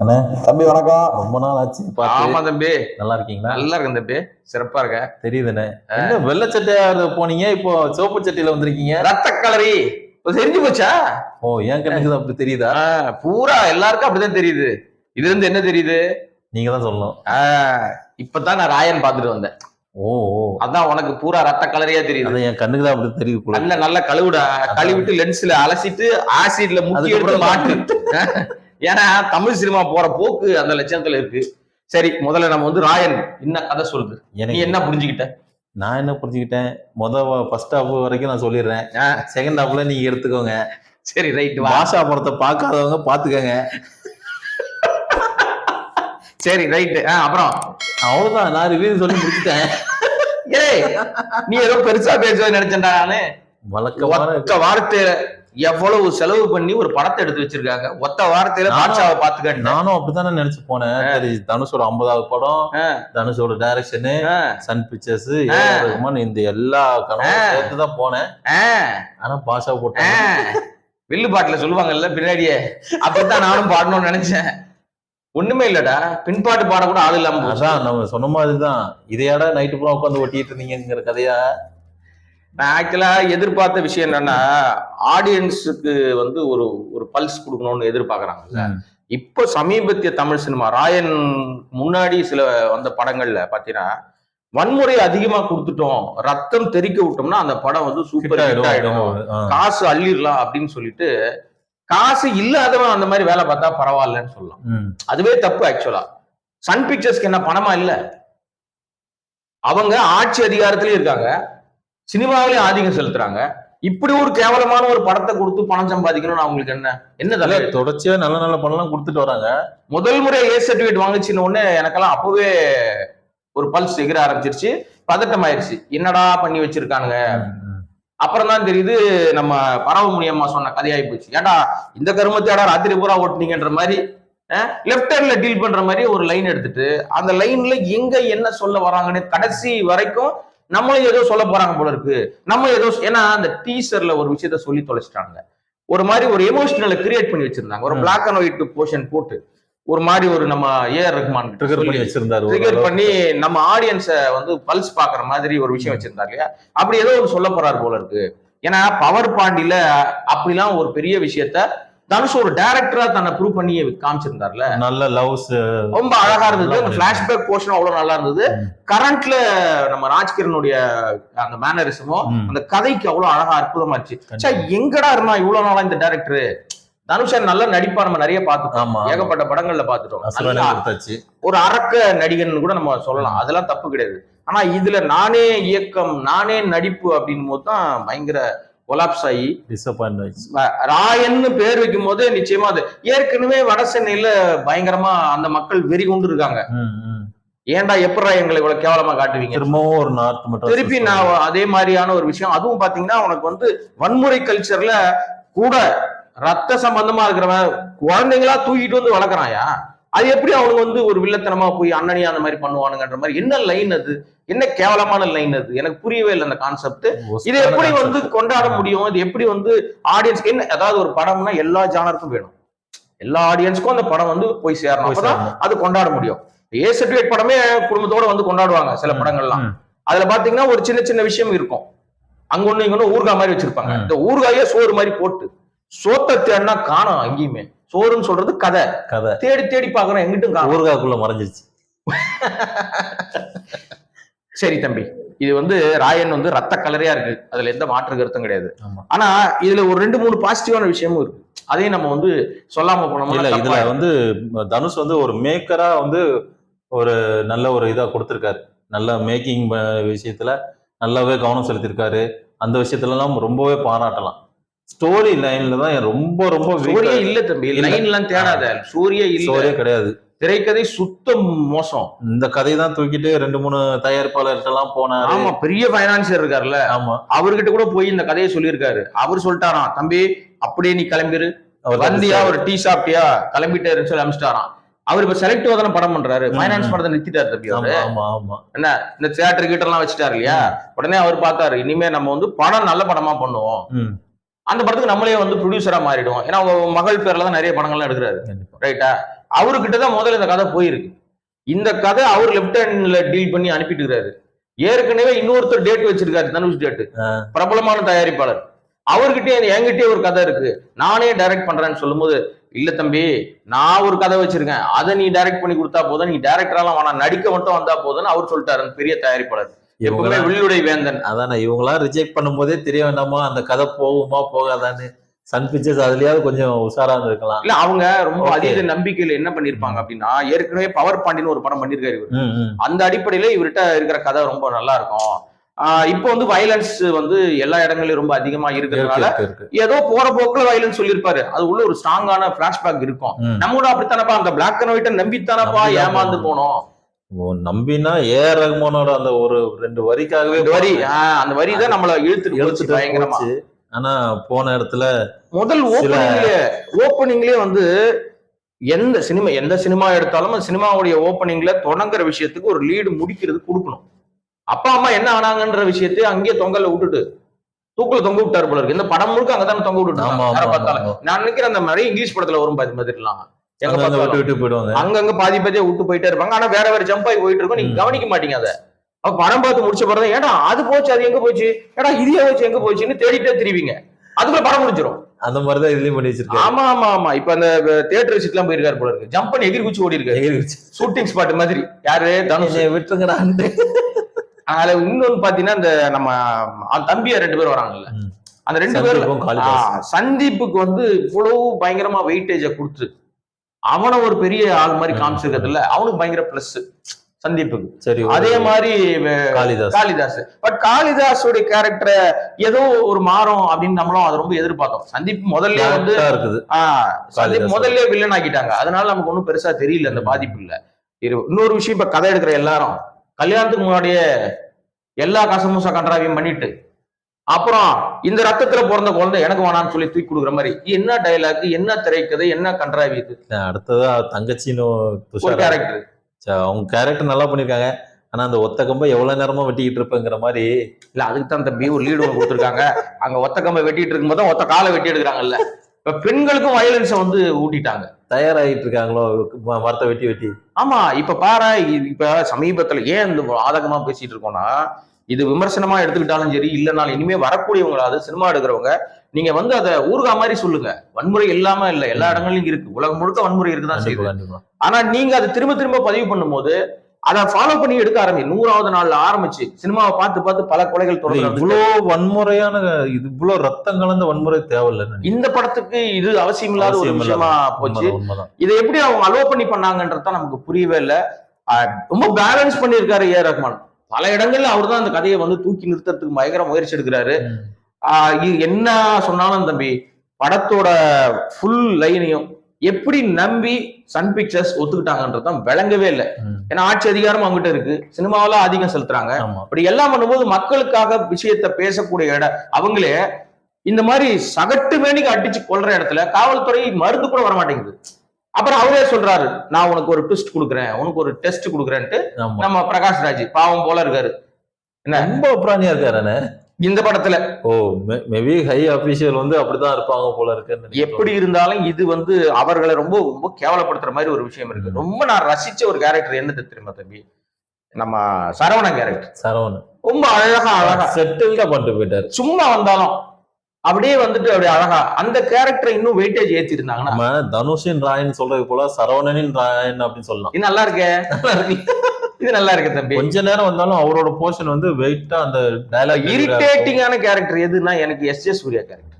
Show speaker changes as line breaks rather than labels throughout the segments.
அண்ணே
தம்பி வணக்கம்.
ரொம்ப நாள் ஆச்சு.
ஆமா தம்பி.
நல்லா இருக்கீங்களா?
நல்லா இருக்கேன் தம்பி. சிறப்பா இருக்க
தெரியுதுண்ணே. என்ன வெள்ளை சட்டையா போனீங்க? இப்போ சிவப்பு சட்டையில வந்திருக்கீங்க.
ரத்த கலரி இப்ப தெரிஞ்சு போச்சா?
ஓ என் கண்ணுக்கு தான் அப்படி தெரியுதா?
ஆ, பூரா எல்லாருக்கும் அப்படிதான் தெரியுது. இதுல இருந்து என்ன தெரியுது?
நீங்க தான் சொல்லணும்.
ஆ, இப்பதான் நான் ராயன் பாத்துட்டு வந்தேன்.
ஓ ஓ.
அதான் உனக்கு பூரா ரத்த கலரியா தெரியுது.
அது என் கண்ணுக்கு தான் அப்படி தெரியுது.
நல்ல நல்ல கழுவுடா. கழுவிட்டு லென்ஸ்ல அலசிட்டு ஆசிட்ல முக்கி எடுத்து
அதுக்கப்புறம்
மாட்டு. ஏன்னா தமிழ் சினிமா போற போக்கு அந்த லட்சணத்துல இருக்கு. சரி முதல்ல நம்ம வந்து ராயன் என்ன கதை சொல்லுது? நீ
எனக்கு
என்ன புரிஞ்சுக்கிட்ட?
நான் என்ன புரிஞ்சுக்கிட்டேன்? முத ஃபர்ஸ்ட் ஹாஃப் வரைக்கும் நான் சொல்லிடுறேன்.
ஆ,
செகண்ட் ஹாஃப்ல நீங்க எடுத்துக்கோங்க.
சரி ரைட்
பாஷா படத்தை பார்க்காதவங்க பாத்துக்கோங்க.
சரி ரைட் அப்புறம்?
அவ்வளவுதான் நான் ரிவ்யூ சொல்லி முடிச்சிட்டேன்.
ஏய் நீ ஏதோ பெருசா பேசுவேன் நினைச்சேன்டா நானு. ஒத்த வார்த்தையில எவ்வளவு செலவு பண்ணி ஒரு படத்தை எடுத்து வச்சிருக்காங்க. ஒத்த வார்த்தையில
நானும்
பாட்சாவை பாத்துக்கணும்
நானும் அப்படித்தானே நினைச்சு போனேன். சரி தனுஷோட ஐம்பதாவது படம் தனுஷோட டைரக்ஷனு சன் பிக்சர்ஸ் இந்த எல்லா கனவும்
ஆ.
சேர்த்து தான் போனேன் ஆனா பாஷா போட்டேன்.
வில்லு பாட்டுல சொல்லுவாங்கல்ல பின்னாடியே. அப்படித்தான் நானும் பாடணும்னு நினைச்சேன். ஒண்ணுமே இல்லடா. பின்பாட்டு பாட கூட ஆள் இல்லாம
நம்ம சொன்ன மாதிரிதான். இதையாட நைட்டு பூரா உட்காந்து ஒட்டிட்டு இருந்தீங்கிற கதையா
நான் ஆக்சுவலா எதிர்பார்த்த விஷயம் என்னன்னா ஆடியன்ஸுக்கு வந்து ஒரு ஒரு பல்ஸ் கொடுக்கணும்னு எதிர்பார்க்கறாங்கல்ல இப்போ சமீபத்திய தமிழ் சினிமா ராயன் முன்னாடி சில வந்த படங்கள்ல பாத்தீங்கன்னா வன்முறை அதிகமா கொடுத்துட்டோம். ரத்தம் தெறிக்க விட்டோம்னா அந்த படம் வந்து சூப்பர் ஹிட் ஆயிடும் காசு அள்ளிடலாம் அப்படின்னு சொல்லிட்டு காசு இல்லாதவன் அந்த மாதிரி வேலை பார்த்தா பரவாயில்லன்னு சொல்லலாம். அதுவே தப்பு ஆக்சுவலா சன் பிக்சர்ஸ்க்கு என்ன பணமா இல்ல? அவங்க ஆட்சி அதிகாரத்திலயும் இருக்காங்க. சினிமாவிலையும் ஆதிக்கம் செலுத்துறாங்க. இப்படி ஒரு கேவலமான ஒரு படத்தை கொடுத்து பணம் சம்பாதிக்கணும்னு அவங்களுக்கு என்ன? என்ன தலை
தொடர்ச்சியா நல்ல நல்ல படம்லாம் கொடுத்துட்டு வராங்க.
முதல் முறை ஏ சர்டிபிகேட் வாங்குச்சுன்னு உடனே எனக்கெல்லாம் அப்பவே ஒரு பல்ஸ் எகிர ஆரம்பிச்சிருச்சு. பதட்டம் ஆயிருச்சு என்னடா பண்ணி வச்சிருக்கானுங்க? அப்புறம் தான் தெரியுது நம்ம பரவ முடியம்மா சொன்ன கதையாகி போச்சு. ஏன்டா இந்த கருமத்தையாடா ராத்திரி பூரா ஓட்டுனீங்கன்ற மாதிரி லெஃப்ட் ஹேண்ட்ல டீல் பண்ற மாதிரி ஒரு லைன் எடுத்துட்டு அந்த லைன்ல எங்க என்ன சொல்ல வராங்கன்னு கடைசி வரைக்கும் நம்மளும் ஏதோ சொல்ல போறாங்க போல இருக்கு. நம்ம ஏதோ ஏன்னா அந்த டீசர்ல ஒரு விஷயத்த சொல்லி தொலைச்சிட்டாங்க. ஒரு மாதிரி ஒரு எமோஷனலை கிரியேட் பண்ணி வச்சிருந்தாங்க. ஒரு. பிளாக் அண்ட் ஒயிட் போர்ஷன் போட்டு ஒரு மாதிரி ஒரு நம்ம ஏஆர் ரஹ்மான்
ட்ரிகர் பண்ணி வச்சிருந்தாரு
ட்ரிகர். பண்ணி நம்ம ஆடியன்ஸை வந்து பல்ஸ் பாக்குற மாதிரி ஒரு விஷயம் வச்சிருந்தார் இல்லையா? அப்படி ஏதோ ஒரு சொல்ல போறாரு போல இருக்கு. ஏன்னா பவர் பாண்டில அப்படிலாம் ஒரு பெரிய விஷயத்த தனுஷ் ஒரு டைரக்டரா தன்னை ப்ரூவ் பண்ணி காமிச்சிருந்தார்ல.
நல்ல லவ்ஸ்
ரொம்ப அழகா இருந்தது. அந்த பிளாஷ்பேக் போர்ஷன் அவ்வளவு நல்லா இருந்தது. கரண்ட்ல நம்ம ராஜ்கிரனுடைய அந்த மேனரிசமும் அந்த கதைக்கு அவ்வளவு அழகா அற்புதமா இருந்துச்சு ச்சே, எங்கடா இருந்தா இவ்வளவு நாளா இந்த டைரக்டர் தனுஷன் நல்லா நடிப்பா நம்ம நிறைய பார்த்துட்டோம். ஏகப்பட்ட படங்கள்ல பார்த்துட்டோம். ஒரு அரக்க நடிகன் கூட நம்ம சொல்லலாம். அதெல்லாம் தப்பு கிடையாது. ஆனா இதுல நானே இயக்கம் நானே நடிப்பு அப்படின் போது தான் பயங்கர கொலாப்ஸ் ஆகி
டிசப்பாயிண்ட் ஆயிடுச்சு.
ராயன்னு பேர் வைக்கும் போது நிச்சயமா அது ஏற்கனவே வட சென்னையில பயங்கரமா அந்த மக்கள் வெறி கொண்டு இருக்காங்க. ஏன்டா எப்படா எங்களை இவ்வளவு கேவலமா காட்டுவீங்க?
திரும்பவும் ஒரு நார்த் மட்டும்
திருப்பி நான் அதே மாதிரியான ஒரு விஷயம் அதுவும் பாத்தீங்கன்னா உனக்கு வந்து வன்முறை கல்ச்சர்ல கூட ரத்த சம்பந்தமா இருக்கிறவன் குழந்தைங்களா தூக்கிட்டு வந்து வளர்க்குறாயா அது எப்படி அவனுக்கு வந்து ஒரு வில்லத்தனமா போய் அண்ணனி அந்த மாதிரி பண்ணுவானுங்கன்ற மாதிரி? என்ன லைன் அது? என்ன கேவலமான லைன் அது? எனக்கு புரியவே இல்லை அந்த கான்செப்ட் இது எப்படி வந்து கொண்டாட முடியும்? இது எப்படி வந்து ஆடியன்ஸ்க்கு என்ன அதாவது ஒரு படம்னா எல்லா ஜானருக்கும் வேணும். எல்லா ஆடியன்ஸ்க்கும் அந்த படம் வந்து போய் சேரணும். அப்பதான். அது கொண்டாட முடியும். ஏ சர்டிஃபிகேட் படமே குடும்பத்தோட வந்து கொண்டாடுவாங்க சில படங்கள்லாம். அதுல பாத்தீங்கன்னா ஒரு சின்ன சின்ன விஷயம் இருக்கும். அங்க ஒண்ணு இங்க ஒண்ணு ஊறுகாய் மாதிரி வச்சிருப்பாங்க. இந்த ஊறுகாயே சோறு மாதிரி போட்டு சோத்தை தேடினா காணோம் அங்கேயுமே சோறுன்னு சொல்றது கதை.
கதை.
தேடி தேடி பாக்குறோம் எங்கிட்டும்
ஊர்காக்குள்ள மறைஞ்சிருச்சு.
சரி தம்பி. இது வந்து ராயன் வந்து ரத்த கலரையா இருக்கு. அதுல எந்த மாற்று கருத்தும் கிடையாது. ஆனா இதுல ஒரு ரெண்டு மூணு பாசிட்டிவான விஷயமும் இருக்கு. அதையும் நம்ம வந்து சொல்லாம
இல்ல
போனோம்னா
இதுல வந்து தனுஷ் வந்து ஒரு மேக்கரா வந்து ஒரு நல்ல ஒரு இதா கொடுத்திருக்காரு. நல்ல மேக்கிங் விஷயத்துல நல்லாவே கவனம் செலுத்திருக்காரு அந்த விஷயத்துல எல்லாம் ரொம்பவே பாராட்டலாம். ஸ்டோரி லைன்ல தான் ரொம்ப ரொம்ப
சூரிய இல்ல தம்பி.
இல்ல.
லைன் எல்லாம் தேடாத சூரிய இல்ல.
ஸ்டோரியே கிடையாது.
திரைக்கதை சுத்தம் மோசம்.
இந்த கதையை தான் தூக்கிட்டு ரெண்டு மூணு தயாரிப்பாளர்கிட்ட எல்லாம் போனாரு.
ஆமா பெரிய பைனான்சியர் இருக்காருல்ல.
ஆமா.
அவர்கிட்ட கூட போய் இந்த கதையை சொல்லியிருக்காரு. அவர் சொல்லிட்டாராம் தம்பி அப்படியே நீ கிளம்பிரு. வந்தியா ஒரு டீ சாப்பிட்டியா? கிளம்பிட்டேன்னு சொல்லி அனுப்பிச்சிட்டாராம் அவர் இப்ப செலக்டிவா தானே படம் பண்றாரு.
ம்.
படத்தை நிறுத்திட்டாரு தம்பி அவரு.
ஆமா ஆமா ஆமா.
இந்த தியேட்டர் கிட்ட எல்லாம் வச்சுட்டாரு இல்லையா? உடனே அவர் பார்த்தாரு இனிமே நம்ம வந்து படம் நல்ல படமா பண்ணுவோம். அந்த படத்துக்கு நம்மளே வந்து ப்ரொடியூசரா மாறிடுவோம். ஏன்னா அவங்க மகள் பேர்ல தான் நிறைய படங்கள்லாம் எடுக்கிறாரு. ரைட்டா அவர்கிட்ட தான் முதல்ல இந்த கதை போயிருக்கு. இந்த கதை அவர் லெப்ட் ஹேண்ட்ல டீல் பண்ணி அனுப்பிட்டு இருக்காரு. ஏற்கனவே இன்னொருத்தர் டேட் வச்சிருக்காரு தனுஷ் டேட் பிரபலமான தயாரிப்பாளர். அவர்கிட்டயே என்கிட்டயே ஒரு கதை இருக்கு. நானே டைரக்ட் பண்றேன்னு சொல்லும்போது இல்ல தம்பி நான் ஒரு கதை வச்சிருக்கேன். அதை நீ டைரக்ட் பண்ணி கொடுத்தா போதும். நீ டைரக்டர்லாம் வேணாம். நடிக்க மட்டும் வந்தா போதும்னு அவர் சொல்லிட்டாரு அந்த பெரிய தயாரிப்பாளர். எப்பவுமே வில்லுடைய வேந்தன்.
அதானே இவங்களாம் ரிஜெக்ட் பண்ணும்போதே தெரிய வேண்டாமா? அந்த கதை போகுமா போகாதான்னு சன் பிக்சர்ஸ் அதுலயாவது கொஞ்சம் உஷாரா இருந்திருக்கலாம்.
இல்ல அவங்க ரொம்ப. அதீத நம்பிக்கையில என்ன பண்ணிருப்பாங்க அப்படின்னா ஏற்கனவே பவர் பாண்டின்னு ஒரு படம் பண்ணிருக்காரு. அந்த அடிப்படையில இவர்கிட்ட இருக்கிற கதை ரொம்ப நல்லா இருக்கும். ஆஹ் இப்போ வந்து வயலன்ஸ் வந்து எல்லா இடங்கள்லயும் ரொம்ப அதிகமா
இருக்கு,
இருக்கிறதுனால
இருக்கு, இருக்கு.
ஏதோ போற போக்குல வயலன்ஸ் சொல்லியிருப்பாரு. அது உள்ள ஒரு ஸ்ட்ராங்கான பிளாஷ்பேக் இருக்கும். நம்ம கூட அப்படித்தானப்பா? அந்த பிளாக் அண்ட் ஒயிட்ட நம்பித்தானப்பா ஏமாந்து போனோம்.
நம்பினா ஏ ஆர் ரஹ்மானோட அந்த ஒரு ரெண்டு வரிக்காகவே
வரி அந்த வரி தான் நம்மள இழுத்துட்டு
எடுத்துட்டு
பயங்கரமா.
ஆனா போன இடத்துல
முதல் ஓப்பனிங்லயே ஓப்பனிங்லயே வந்து எந்த சினிமா எந்த சினிமா எடுத்தாலும் அந்த சினிமாவுடைய ஓப்பனிங்ல தொடங்குற விஷயத்துக்கு ஒரு லீடு முடிக்கிறது கொடுக்கணும். அப்பா அம்மா என்ன ஆனாங்கன்ற விஷயத்தை அங்கேயே தொங்கல்ல விட்டுட்டு தூக்குல தொங்க விட்டாரு போல இருக்கு. இந்த படம் முழுக்க அங்கதான் தொங்க விட்டுட்டு. நான் நினைக்கிறேன் அந்த மாதிரி இங்கிலீஷ் படத்துல வரும் பாதி மாதிரிலாம்.
விட்டு விட்டு போயிடுவாங்க.
அங்கங்க பாதி பாதியா விட்டு போயிட்டே இருப்பாங்க. ஆனா வேற வேற ஜம்ப் ஆகி போயிட்டு இருக்கும். நீங்க. கவனிக்க மாட்டீங்க அதை. அப்ப படம் பார்த்து முடிச்ச பிறகு ஏடா அது போச்சு அது எங்க போச்சு? ஏடா இது போச்சு எங்க போச்சுன்னு தேடிட்டே திரிவீங்க. அதுக்குள்ள படம் முடிஞ்சிடும்
அந்த மாதிரிதான் இதுலயும் பண்ணி வச்சிருக்காரு.
ஆமா ஆமா ஆமா. இப்ப அந்த தியேட்டர் விசிட் எல்லாம் போயிருக்காரு போல இருக்கு. ஜம்ப் பண்ணி எகிரி குச்சி ஓடி இருக்காரு
எகிரி குச்சி.
ஷூட்டிங் ஸ்பாட் மாதிரி. யாரு? தனுஷ்.
என்னைய விட்டுருங்கடான்ட்டு.
அதுல இன்னொன்னு பாத்தீங்கன்னா இந்த நம்ம தம்பியா ரெண்டு பேர் வராங்கல்ல. அந்த ரெண்டு. ஆ, சந்தீப்புக்கு வந்து இவ்வளவு பயங்கரமா வெயிட்டேஜ கொடுத்து அவனை ஒரு பெரிய ஆள் மாதிரி. காமிச்சிருக்கிறதுல அவனுக்கு பயங்கர பிளஸ் சந்தீப்புக்கு
சரி
அதே மாதிரி
காளிதாஸ்.
காளிதாஸ். பட் காளிதாஸோட கேரக்டரை ஏதோ ஒரு மாறும் அப்படின்னு நம்மளும் அதை ரொம்ப எதிர்பார்த்தோம். சந்தீப் முதல்ல வந்து
இருக்குது.
சந்தீப். முதல்ல வில்லன் ஆக்கிட்டாங்க. அதனால நமக்கு ஒன்றும் பெருசா தெரியல அந்த பாதிப்பு இல்ல. இன்னொரு விஷயம் இப்ப கதை எடுக்கிற எல்லாரும் கல்யாணத்துக்கு முன்னாடியே எல்லா கசமுசா கன்றாவையும் பண்ணிட்டு அப்புறம் இந்த ரத்தத்துல பிறந்த குழந்தை எனக்கு வேணாம்னு சொல்லி தூக்கி கொடுக்குற மாதிரி. என்ன டைலாக் என்ன திரைக்கதை? என்ன கன்றாவி இது?
அடுத்ததா தங்கச்சின்னு
கேரக்டர்
அவங்க கேரக்டர் நல்லா பண்ணிருக்காங்க. ஆனா அந்த ஒத்த கம்ப எவ்வளவு நேரமா வெட்டிக்கிட்டு இருப்பேங்கிற மாதிரி.
இல்ல அதுக்கு தான் தம்பி ஒரு லீடு ஒன்று கொடுத்துருக்காங்க. அங்க ஒத்த கம்பை வெட்டிட்டு இருக்கும்போது ஒத்த காலை வெட்டி எடுக்கிறாங்கல்ல. இப்ப பெண்களுக்கும் வயலன்ஸை வந்து ஊட்டிட்டாங்க.
தயாராகிட்டு இருக்காங்களோ? மரத்தை வெட்டி வெட்டி.
ஆமா இப்ப பாரு இப்ப சமீபத்துல ஏன் இந்த ஆதகமா பேசிட்டு இருக்கோம்னா இது விமர்சனமா எடுத்துக்கிட்டாலும் சரி இல்லைனாலும் இனிமே வரக்கூடியவங்களாவது சினிமா எடுக்கிறவங்க நீங்க வந்து அதை ஊர்கா மாதிரி சொல்லுங்க. வன்முறை இல்லாம இல்ல எல்லா இடங்கள்லயும் இருக்கு. உலகம் முழுக்க வன்முறை இருக்குதான் செய்யுது. ஆனா நீங்க அதை திரும்ப திரும்ப பதிவு பண்ணும்போது அதை ஃபாலோ பண்ணி எடுக்க ஆரம்பி நூறாவது நாள்ல ஆரம்பிச்சு சினிமாவை பார்த்து பார்த்து பல கொலைகள் தொடர்ந்து
இவ்வளோ வன்முறையான இது இவ்வளோ ரத்தம் கலந்த வன்முறை தேவையில்லை
இந்த படத்துக்கு இது அவசியம் இல்லாத ஒரு விஷயமா போச்சு. இதை எப்படி அவங்க அலோ பண்ணி பண்ணாங்கன்றது நமக்கு புரியவே இல்லை. ரொம்ப பேலன்ஸ் பண்ணியிருக்காரு ஏ ரஹ்மான் பல இடங்கள்ல அவர் தான் அந்த கதையை வந்து தூக்கி நிறுத்தறதுக்கு பயங்கர முயற்சி எடுக்கிறாரு. என்ன சொன்னாலும் தம்பி படத்தோட ஃபுல் லைனையும் எப்படி நம்பி சன் பிக்சர்ஸ் ஒத்துக்கிட்டாங்கன்றது தான் விளங்கவே இல்லை. ஏன்னா ஆட்சி அதிகாரம் அவங்ககிட்ட இருக்கு. சினிமாவில ஆதிக்கம் செலுத்துறாங்க. அப்படி எல்லாம் பண்ணும்போது மக்களுக்காக விஷயத்த பேசக்கூடிய இடம் அவங்களே இந்த மாதிரி சகட்டு மேனிக்கு அடிச்சு கொல்ற இடத்துல காவல்துறை மருந்து கூட வர மாட்டேங்குது அப்புறம் அவரே சொல்றாரு நான் உனக்கு ஒரு ட்விஸ்ட் கொடுக்குறேன் உனக்கு ஒரு டெஸ்ட் கொடுக்குறேன்ட்டு நம்ம பிரகாஷ் ராஜ் பாவம் போல இருக்காரு.
ரொம்ப பிராணியா இருக்காரு
இந்த படத்துல.
ஓ மேபி ஹை அபிஷியல் வந்து அப்படிதான் இருப்பாங்க போல இருக்கு
எப்படி இருந்தாலும் இது வந்து அவர்களை ரொம்ப ரொம்ப கேவலப்படுத்துற மாதிரி ஒரு விஷயம் இருக்கு. ரொம்ப நான் ரசிச்ச ஒரு கேரக்டர் என்ன தெரியுமா தம்பி? நம்ம சரவண கேரக்டர்
சரவணன்.
ரொம்ப அழகா அழகா.
செட்டில்டா பண்ணிட்டு போயிட்டாரு.
சும்மா வந்தாலும் அப்படியே வந்துட்டு அப்படியே அழகா அந்த கேரக்டரை இன்னும் வெயிட்டேஜ் ஏத்தி இருந்தாங்கன்னா
நம்ம தனுஷின் ராயன் சொல்றது போல சரவணனின் ராயன் அப்படின்னு சொல்லலாம்.
இது நல்லா இருக்கே. இது நல்லா இருக்கு தம்பி.
கொஞ்ச நேரம் வந்தாலும் அவரோட போர்ஷன் வந்து வெயிட்டா அந்த டைலாக்
இரிட்டேட்டிங்கான கேரக்டர் எதுன்னா எனக்கு எஸ் ஜே சூர்யா கேரக்டர்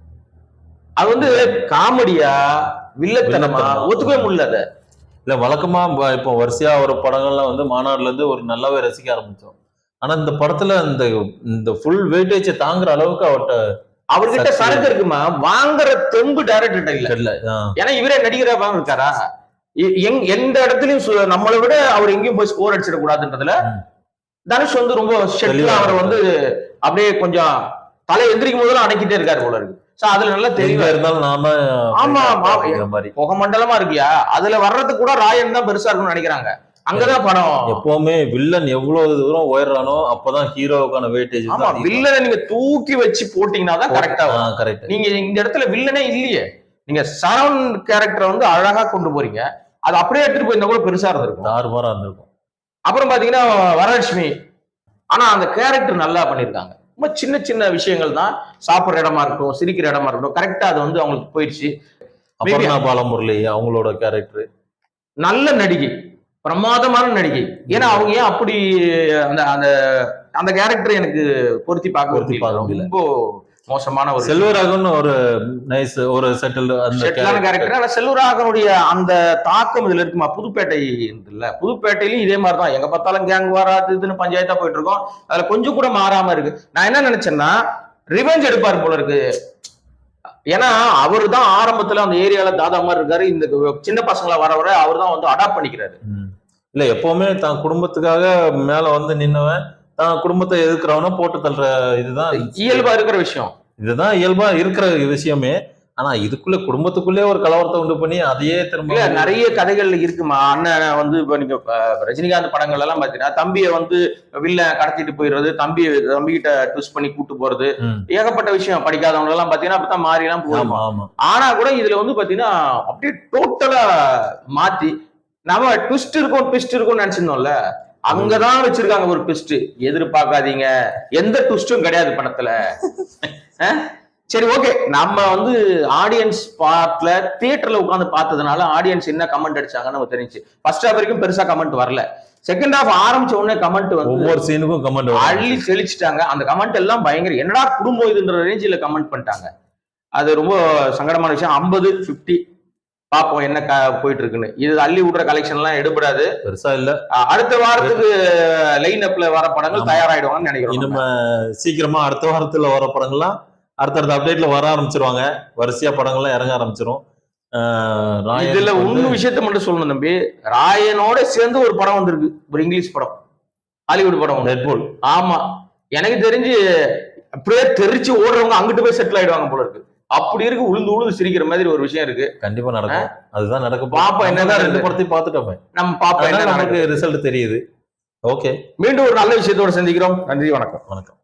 அது வந்து காமெடியா வில்லத்தனமா. ஒத்துக்கவே முடியல அதை.
இல்ல வழக்கமா இப்போ வரிசையா ஒரு படங்கள்லாம் வந்து மாநாடுல இருந்து ஒரு நல்லாவே ரசிக்க ஆரம்பிச்சோம். ஆனா இந்த படத்துல இந்த இந்த ஃபுல் வெயிட்டேஜ் தாங்குற அளவுக்கு அவர்கிட்ட
அவர்கிட்ட. சரக்கு இருக்குமா? வாங்குற தெம்பு டைரக்டர் இல்ல. ஏன்னா இவரே நடிகரா இருக்காரா? எங் எந்த இடத்துலயும் நம்மளை விட அவர் எங்கேயும் போய் ஸ்கோர் அடிச்சிட கூடாதுன்றதுல
ம்.
தனுஷ் வந்து ரொம்ப ஷெட்ல அவர். வந்து அப்படியே கொஞ்சம் தலை எந்திரிக்கும் போதெல்லாம் அணைக்கிட்டே இருக்காரு போல இருக்கு. சோ அதுல நல்லா தெளிவா
இருந்தாலும் நாம
ஆமா, ஆமா.
அப்படிங்கிற மாதிரி.
புகை மண்டலமா இருக்கியா? அதுல வர்றதுக்கு கூட ராயன் தான் பெருசா இருக்கும்னு நினைக்கிறாங்க. அங்கதான் படம்.
எப்பவுமே வில்லன் எவ்வளவு தூரம் உயர்றானோ அப்பதான் ஹீரோவுக்கான வெயிட்டேஜ்
ஆமா வில்லனை நீங்க தூக்கி வச்சு போட்டீங்கன்னா தான் கரெக்டா வரும்
கரெக்ட்
நீங்க இந்த இடத்துல வில்லனே இல்லையே. நீங்க சரவண் கேரக்டரை வந்து அழகா கொண்டு போறீங்க. அது அப்படியே எடுத்துட்டு போயிருந்தா கூட பெருசா இருந்திருக்கும்.
தாறுமாறா இருந்திருக்கும்.
அப்புறம் பாத்தீங்கன்னா வரலட்சுமி. ஆனா அந்த கேரக்டர் நல்லா பண்ணியிருக்காங்க. ரொம்ப சின்ன சின்ன விஷயங்கள் தான். சாப்பிடுற இடமா இருக்கட்டும் சிரிக்கிற இடமா இருக்கட்டும் கரெக்டா அது வந்து அவங்களுக்கு போயிடுச்சு.
அபர்ணா பாலமுரளி அவங்களோட கேரக்டர்
நல்ல நடிகை. பிரமாதமான நடிகை. ஏன்னா அவங்க ஏன் அப்படி அந்த அந்த அந்த கேரக்டர் எனக்கு பொருத்தி பார்க்க
பொருத்தி பார்க்க.
ரொம்ப மோசமான ஒரு
செல்வராகவன் ஒரு நைஸ் ஒரு செட்டில் அந்த
செட்டிலான கேரக்டர் ஆனா செல்வராகனுடைய அந்த தாக்கம் இதுல இருக்குமா? புதுப்பேட்டை இல்ல புதுப்பேட்டையிலும் இதே மாதிரி தான் எங்க பார்த்தாலும் கேங் வராது இதுன்னு பஞ்சாயத்தா போயிட்டு இருக்கோம். அதுல கொஞ்சம் கூட மாறாம இருக்கு. நான் என்ன நினைச்சேன்னா ரிவெஞ்ச் எடுப்பாரு போல இருக்கு. ஏன்னா அவர் தான் ஆரம்பத்துல அந்த ஏரியால தாதா மாதிரி இருக்காரு. இந்த சின்ன பசங்களா வர வர அவர் தான் வந்து அடாப்ட் பண்ணிக்கிறாரு.
இல்ல எப்பவுமே தான் குடும்பத்துக்காக மேல வந்து நின்னவன் தான் குடும்பத்தை எதிர்க்கிறவன போட்டு தள்ளுற இதுதான்
இயல்பா இருக்கிற விஷயம்.
இதுதான் இயல்பா இருக்கிற விஷயமே. ஆனா இதுக்குள்ள குடும்பத்துக்குள்ளே ஒரு கலவரத்தை உண்டு பண்ணி அதையே திரும்ப
நிறைய கதைகள் இருக்குமா? அண்ணன் வந்து இப்ப நீங்க ரஜினிகாந்த் படங்கள் எல்லாம் பாத்தீங்கன்னா தம்பியை வந்து வில்ல கடத்திட்டு போயிடுறது தம்பி தம்பி கிட்ட ட்விஸ்ட் பண்ணி கூட்டு போறது. ஏகப்பட்ட விஷயம் படிக்காதவங்க எல்லாம் பாத்தீங்கன்னா அப்பதான் மாறி எல்லாம் போகும் ஆனா கூட இதுல வந்து பாத்தீங்கன்னா அப்படியே டோட்டலா மாத்தி நம்ம ட்விஸ்ட் இருக்கும் ட்விஸ்ட் இருக்கும்னு நினைச்சிருந்தோம்ல அங்கதான் வச்சிருக்காங்க ஒரு ட்விஸ்ட் எதிர்பார்க்காதீங்க. எந்த ட்விஸ்டும் கிடையாது படத்துல. அஹ்? சரி ஓகே நம்ம வந்து ஆடியன்ஸ் பார்ட்ல தியேட்டர்ல உட்காந்து பார்த்ததுனால ஆடியன்ஸ் என்ன கமெண்ட் அடிச்சாங்கன்னு நமக்கு தெரிஞ்சு ஃபர்ஸ்ட் ஹாஃப் வரைக்கும் பெருசா கமெண்ட் வரல. செகண்ட் ஹாஃப் ஆரம்பிச்ச உடனே கமெண்ட் வந்து
ஒவ்வொரு சீனுக்கும் கமெண்ட்
அள்ளி தெளிச்சிட்டாங்க. அந்த கமெண்ட் எல்லாம் பயங்கர என்னடா குடும்பம் இதுன்ற ரேஞ்சில் கமெண்ட் பண்ணிட்டாங்க. அது ரொம்ப சங்கடமான விஷயம். ஐம்பது 50 பார்ப்போம் என்ன போயிட்டு இருக்குன்னு இது அள்ளி விடுற கலெக்ஷன் எல்லாம் எடுபடாது.
பெருசா இல்ல.
அடுத்த வாரத்துக்கு லைன் அப்ல வர படங்கள். தயாராயிடுவாங்கன்னு நினைக்கிறோம்
இனிமே சீக்கிரமா அடுத்த வாரத்துல வர படங்கள்லாம் அடுத்தடுத்த அப்டேட்ல வர ஆரம்பிச்சிருவாங்க. வரிசையா படங்கள்லாம் இறங்க ஆரம்பிச்சிரும்.
இதுல ஒண்ணு விஷயத்த மட்டும் சொல்லணும் தம்பி. ராயனோட சேர்ந்து ஒரு படம் வந்திருக்கு. ஒரு இங்கிலீஷ் படம். ஹாலிவுட் படம்.
டெட்பூல்
ஆமா. எனக்கு தெரிஞ்சு அப்படியே தெரிச்சு ஓடுறவங்க அங்கிட்டு போய் செட்டில் ஆயிடுவாங்க போல இருக்கு. அப்படி இருக்கு உளுந்து உளுந்து சிரிக்கிற மாதிரி ஒரு விஷயம் இருக்கு.
கண்டிப்பா நடக்கும். அதுதான் நடக்கும்
என்ன
என்னதான் ரெண்டு. படத்தையும் பார்த்துட்டோமே.
நம்ம பாப்போம் என்ன.
நமக்கு ரிசல்ட் தெரியுது. ஓகே
மீண்டும் ஒரு நல்ல விஷயத்தோட சந்திக்கிறோம். நன்றி வணக்கம்.
வணக்கம்.